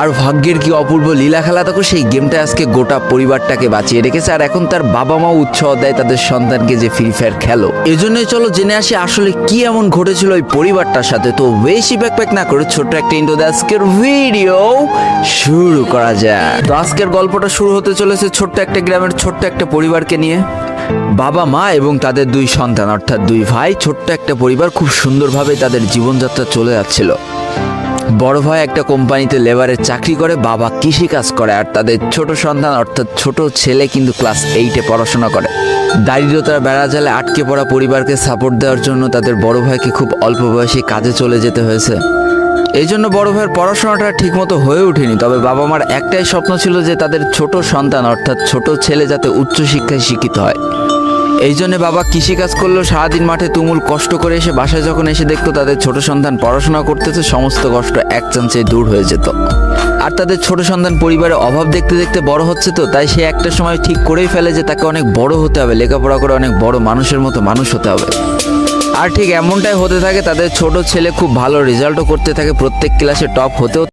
আর ভাগ্যের কি অপূর্ব লীলা খেলা তখন সেই গেমটা আজকে গোটা পরিবারটাকে বাঁচিয়ে রেখেছে। আর এখন তার বাবা মাও উৎসাহ দেয় তাদের সন্তানকে যে ফ্রি ফায়ার খেলো। এজন্যই চলো জেনে আসি আসলে কি এমন ঘটেছিল ওই পরিবারটার সাথে। তো বেশি ব্যাকপ্যাক না করে ছোট্ট একটা ইন্টো আজকের ভিডিও শুরু করা যায় তো আজকের গল্পটা শুরু হতে চলেছে ছোট্ট একটা গ্রামের ছোট্ট একটা পরিবারকে নিয়ে। বাবা মা এবং তাদের দুই সন্তান অর্থাৎ দুই ভাই ছোট্ট একটা পরিবার খুব সুন্দরভাবে তাদের জীবনযাত্রা চলে যাচ্ছিল। বড় ভাই একটা কোম্পানিতে লেবারের চাকরি করে, বাবা কৃষি কাজ করে, আর তাদের ছোট সন্তান অর্থাৎ ছোট ছেলে কিন্তু ক্লাস এইটে পড়াশোনা করে। দারিদ্রতার বেড়া জালে আটকে পড়া পরিবারকে সাপোর্ট দেওয়ার জন্য তাদের বড় ভাইকে খুব অল্প বয়সে কাজে চলে যেতে হয়েছে। এই জন্য বড় ভাইয়ের পড়াশোনাটা ঠিকমতো হয়ে ওঠেনি, তবে বাবা মার একটাই স্বপ্ন ছিল যে তাদের ছোট সন্তান অর্থাৎ ছোট ছেলে যাতে উচ্চশিক্ষায় শিক্ষিত হয়। এই জন্য বাবা কৃষিকাজ করলেও সারাদিন মাঠে তুমুল কষ্ট করে এসে বাসায় যখন এসে দেখতো তাদের ছোট সন্তান পড়াশোনা করতেছে, সমস্ত কষ্ট এক চান্সে দূর হয়ে যেত। আর তাদের ছোট সন্তান পরিবারে অভাব দেখতে দেখতে বড় হচ্ছে তো, তাই সে একটা সময় ঠিক করেই ফেলে যে তাকে অনেক বড় হতে হবে, লেখাপড়া করে অনেক বড় মানুষের মতো মানুষ হতে হবে। আর ঠিক এমনটাই হতে থাকে, তাদের ছোট ছেলে খুব ভালো রেজাল্টও করতে থাকে, প্রত্যেক ক্লাসে টপ হতেও